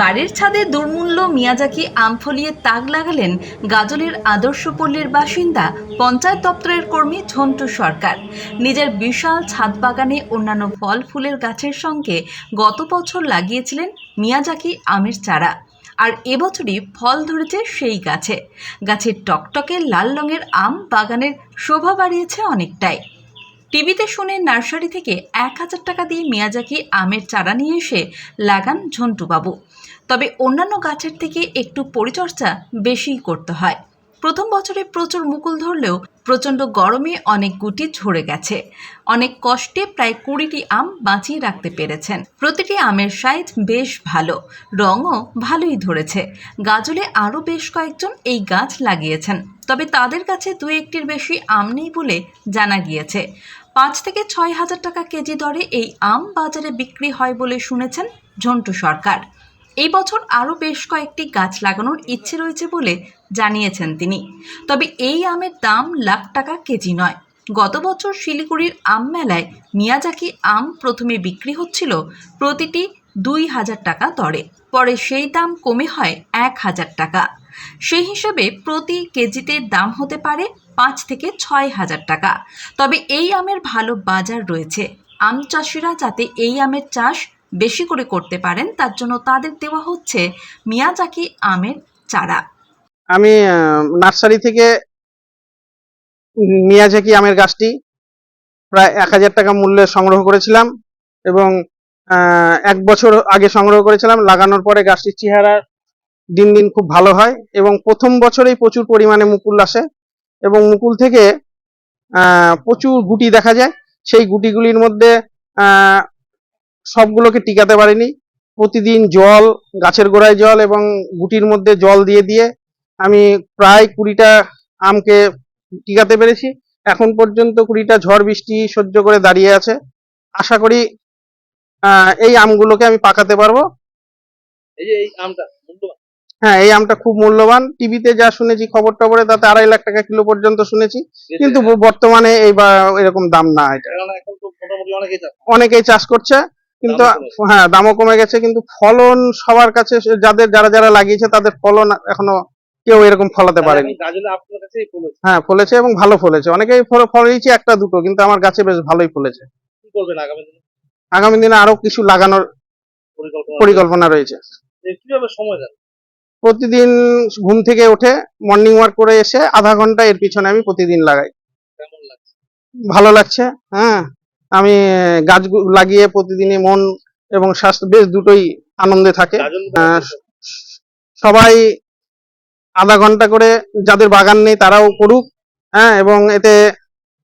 বাড়ির ছাদে দুর্মূল্য মিয়াজাকি আম ফলিয়ে তাক লাগালেন গাজলের আদর্শপল্লীর বাসিন্দা পঞ্চায়েত দপ্তরের কর্মী ঝন্টু সরকার। নিজের বিশাল ছাদ বাগানে অন্যান্য ফল ফুলের গাছের সঙ্গে গত বছর লাগিয়েছিলেন মিয়াজাকি আমের চারা। আর এবছরই ফল ধরেছে সেই গাছে। গাছের টকটকে লাল রঙের আম বাগানের শোভা বাড়িয়েছে অনেকটাই। টিভিতে শুনে নার্সারি থেকে এক হাজার টাকা দিয়ে মিয়াজাকি আমের চারা নিয়ে এসে লাগান ঝন্টুবাবু। তবে অন্যান্য গাছের থেকে একটু পরিচর্যা বেশিই করতে হয়। প্রথম বছরে প্রচুর মুকুল ধরলেও প্রচণ্ড গরমে অনেক গুটি ঝরে গেছে। অনেক কষ্টে প্রায় কুড়িটি আম বাঁচিয়ে রাখতে পেরেছেন। প্রতিটি আমের সাইজ বেশ ভালো, রঙও ভালোই ধরেছে। গাজলে আরও বেশ কয়েকজন এই গাছ লাগিয়েছেন, তবে তাদের কাছে দু একটির বেশি আম নেই বলে জানা গিয়েছে। পাঁচ থেকে ছয় হাজার টাকা কেজি দরে এই আম বাজারে বিক্রি হয় বলে শুনেছেন ঝন্টু সরকার। এই বছর আরও বেশ কয়েকটি গাছ লাগানোর ইচ্ছে রয়েছে বলে জানিয়েছেন তিনি। তবে এই আমের দাম লাখ টাকা কেজি নয়। গত বছর শিলিগুড়ির আম মেলায় মিয়াজাকি আম প্রথমে বিক্রি হচ্ছিল প্রতিটি দুই হাজার টাকা দরে। পরে সেই দাম কমে হয় এক হাজার টাকা। সেই হিসেবে প্রতি কেজিতে দাম হতে পারে পাঁচ থেকে ছয় হাজার টাকা। তবে এই আমের ভালো বাজার রয়েছে। আম চাষিরা যাতে এই আমের চাষ বেশি করে করতে পারেন, তার জন্য তাদের দেওয়া হচ্ছে মিয়াজাকি আমের চারা। আমি নার্সারি থেকে মিয়াজাকি আমের গাছটি, প্রায় এক হাজার টাকা মূল্যে সংগ্রহ করেছিলাম এবং এক বছর আগে সংগ্রহ করেছিলাম। লাগানোর পরে গাছটির চেহারা দিন দিন খুব ভালো হয় এবং প্রথম বছরেই প্রচুর পরিমাণে মুকুল আসে এবং মুকুল থেকে প্রচুর গুটি দেখা যায়। সেই গুটিগুলির মধ্যে সবগুলোকে টিকাতে পারিনি। প্রতিদিন জল, গাছের গোড়ায় জল এবং গুটির মধ্যে জল দিয়ে দিয়ে আমি প্রায় কুড়িটা আমকে টিকাতে পেরেছি। এখন পর্যন্ত কুড়িটা ঝড় বৃষ্টি সহ্য করে দাঁড়িয়ে আছে। আশা করি এই আমগুলোকে আমি পাকাতে পারব। এই যে এই আমটা হ্যাঁ এই আমটা খুব মূল্যবান। টিভিতে যা শুনেছি খবর টবরে তাতে আড়াই লাখ টাকা কিলো পর্যন্ত শুনেছি। কিন্তু বর্তমানে এই বা এরকম দাম না এটা। অনেকেই চাষ করছে কিন্তু হ্যাঁ দামও কমে গেছে কিন্তু ফলন সবার কাছে যাদের যারা যারা লাগিয়েছে তাদের ফলন এখনও কেউ এরকম ফলাতে পারেনি। হ্যাঁ ফলেছে এবং ভালো ফলেছে। অনেকেই ফল- ফলেছে একটা দুটো কিন্তু আমার গাছে বেশ ভালোই ফলেছে। আগামী দিনে? আরও কিছু লাগানোর পরিকল্পনা রয়েছে। প্রতিদিন ঘুম থেকে উঠে মর্নিং ওয়াক করে এসে আধা ঘণ্টা এর পিছনে আমি প্রতিদিন লাগাই। ভালো লাগছে হ্যাঁ। আমি গাছ লাগিয়ে প্রতিদিনই মন এবং স্বাস্থ্য বেশ দুটোই আনন্দে থাকে। সবাই আধা ঘণ্টা করে যাদের বাগান নেই তারাও করুক হ্যাঁ এবং এতে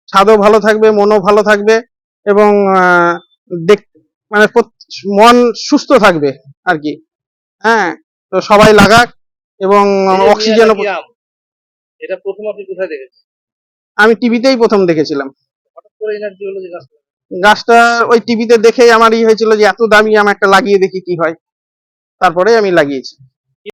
ছাদও ভালো থাকবে মনও ভালো থাকবে এবং দেখ মানে মন সুস্থ থাকবে আর কি হ্যাঁ তো সবাই লাগাক এবং অক্সিজেনও এটা প্রথম আপনি কোথায় দেখেছেন? আমি টিভিতেই প্রথম দেখেছিলাম। হঠাৎ করে এনার্জি হলো যে গাছটা? গাছটা ওই টিভিতে দেখেই আমার ই হয়েছিল যে এত দামি আম একটা লাগিয়ে দেখি কি হয়। তারপরে আমি লাগিয়েছি।